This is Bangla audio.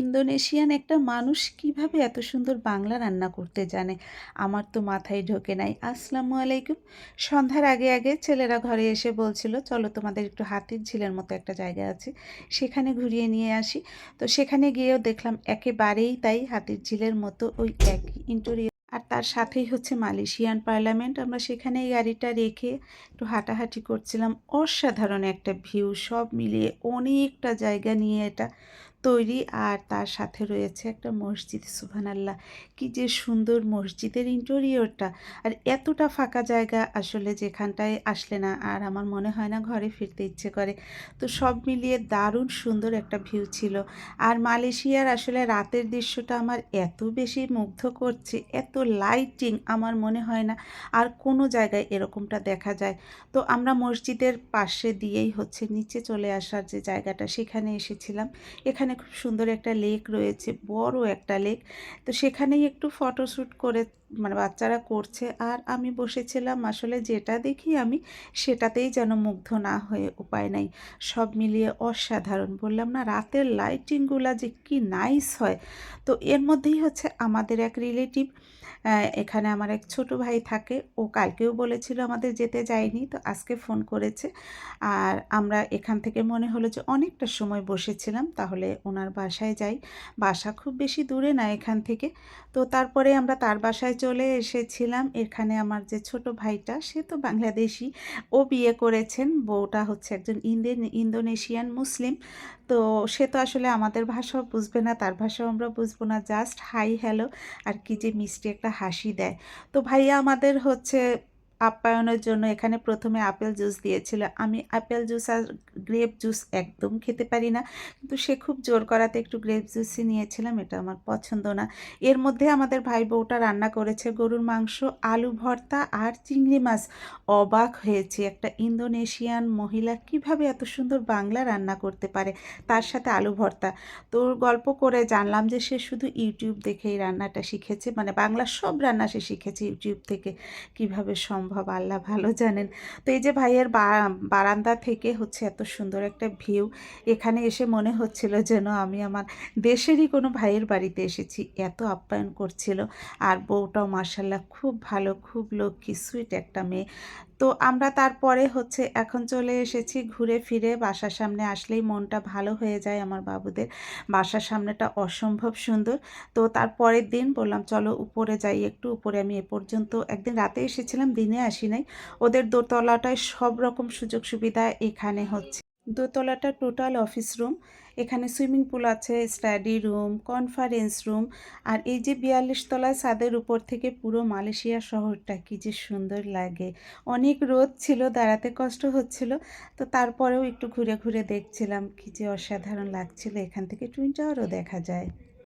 ইন্দোনেশিয়ান একটা মানুষ কীভাবে এত সুন্দর বাংলা রান্না করতে জানে? আমার তো মাথায় ঢোকে নাই। আসসালামু আলাইকুম। সন্ধ্যার আগে আগে ছেলেরা ঘরে এসে বলছিল, চলো তোমাদের একটু হাতির ঝিলের মতো একটা জায়গা আছে। সেখানে ঘুরিয়ে নিয়ে আসি। তো সেখানে গিয়েও দেখলাম একেবারেই তাই হাতির ঝিলের মতো ওই একই ইন্টোরিয়ার আর তার সাথেই হচ্ছে মালয়েশিয়ান পার্লামেন্ট। আমরা সেখানেই গাড়িটা রেখে একটু হাঁটাহাঁটি করছিলাম। অসাধারণ একটা ভিউ, সব মিলিয়ে অনেকটা জায়গা নিয়ে এটা তৈরি আর তার সাথে রয়েছে একটা মসজিদ, সুবহানাল্লাহ। কি যে সুন্দর মসজিদের ইন্টেরিয়রটা আর এতটা ফাঁকা জায়গা আসলে যেখানটায় আসলে না, আর আমার মনে হয় না ঘরে ফিরতে ইচ্ছে করে। তো সব মিলিয়ে দারুণ সুন্দর একটা ভিউ ছিল। আর মালয়েশিয়ার আসলে রাতের দৃশ্যটা আমার এত বেশি মুগ্ধ করছে, এত লাইটিং আমার মনে হয় না আর কোনো জায়গায় এরকমটা দেখা যায়। তো আমরা মসজিদের পাশে দিয়েই হচ্ছে নিচে চলে আসার যে জায়গাটা, সেখানে এসেছিলাম। এখানে এখানে খুব সুন্দর একটা লেক রয়েছে বড় একটা লেক তো সেখানেই একটু ফটোশ্যুট করে মানে বাচ্চারা করছে। আর আমি বসেছিলাম আসলে যেটা দেখি আমি সেটাতেই যেন মুগ্ধ না হয়ে উপায় নাই। সব মিলিয়ে অসাধারণ। বললাম, না, রাতের লাইটিংগুলা যে কি নাইস হয়। তো এর মধ্যেই হচ্ছে আমাদের এক রিলেটিভ এখানে আমার এক ছোট ভাই থাকে। ও কালকেও বলেছিল আমাদের যেতে যায়নি, তো আজকে ফোন করেছে। আর আমরা এখান থেকে মনে হলো যে অনেকটা সময় বসেছিলাম, তাহলে ওনার বাসায় যাই। বাসা খুব বেশি দূরে না এখান থেকে। তো তারপরে আমরা তার বাসায় চলে এসেছিলাম। এখানে আমার যে ছোট ভাইটা, সে তো বাংলাদেশি। ও বিয়ে করেছেন। বউটা হচ্ছে একজন ইন্ডিয়ান ইন্দোনেশিয়ান মুসলিম। তো সে তো আসলে আমাদের ভাষাও বুঝবে না, তার ভাষাও আমরা বুঝব না। Just hi, hello. আর কি যে মিষ্টি একটা হাসি দেয়। তো ভাইয়া আমাদের হচ্ছে আপ্যায়নের জন্য এখানে প্রথমে আপেল জুস দিয়েছিল। আমি আপেল জুস আর গ্রেপ জুস একদম খেতে পারি না। কিন্তু সে খুব জোর করাতে একটু গ্রেপ জুসই নিয়েছিলাম, এটা আমার পছন্দ না। এর মধ্যে আমাদের ভাই বউটা রান্না করেছে গরুর মাংস, আলু ভর্তা আর চিংড়ি মাছ। অবাক হয়েছে, একটা ইন্দোনেশিয়ান মহিলা কীভাবে এত সুন্দর বাংলা রান্না করতে পারে তার সাথে আলু ভর্তা? তোর গল্প করে জানলাম যে সে শুধু ইউটিউব দেখেই রান্নাটা শিখেছে মানে বাংলা সব রান্না সে শিখেছে ইউটিউব থেকে। কীভাবে সম্ভব সম্ভব, আল্লাহ ভালো জানেন। তো এই যে ভাইয়ের বারান্দা থেকে হচ্ছে এত সুন্দর একটা ভিউ, এখানে এসে মনে হচ্ছিল যেন আমি আমার দেশেরই কোনো ভাইয়ের বাড়িতে এসেছি। এত আপ্যায়ন করছিল। আর বউটাও মার্শাল্লাহ খুব ভালো, খুব লক্ষ্মী সুইট একটা মেয়ে। তো আমরা তারপরে হচ্ছে এখন চলে এসেছি ঘুরে ফিরে। বাসার সামনে আসলেই মনটা ভালো হয়ে যায় আমার বাবুদের। বাসার সামনেটা অসম্ভব সুন্দর। তো তারপরের দিন বললাম, চলো উপরে যাই, একটু উপরে। আমি এ পর্যন্ত একদিন রাতে এসেছিলাম, দিনে আসি নাই। ওদের দোতলাটায় সব রকম সুযোগ সুবিধা এখানে হচ্ছে। দোতলাটা টোটাল অফিস রুম। এখানে সুইমিং পুল আছে, স্টাডি রুম, কনফারেন্স রুম। আর এই যে বিয়াল্লিশ তলায় ছাদের উপর থেকে পুরো মালয়েশিয়া শহরটা কি যে সুন্দর লাগে। অনেক রোদ ছিল, দাঁড়াতে কষ্ট হচ্ছিল। তো তারপরেও একটু ঘুরে ঘুরে দেখছিলাম, কি যে অসাধারণ লাগছিল। এখান থেকে টুইন টাওয়ারও দেখা যায়।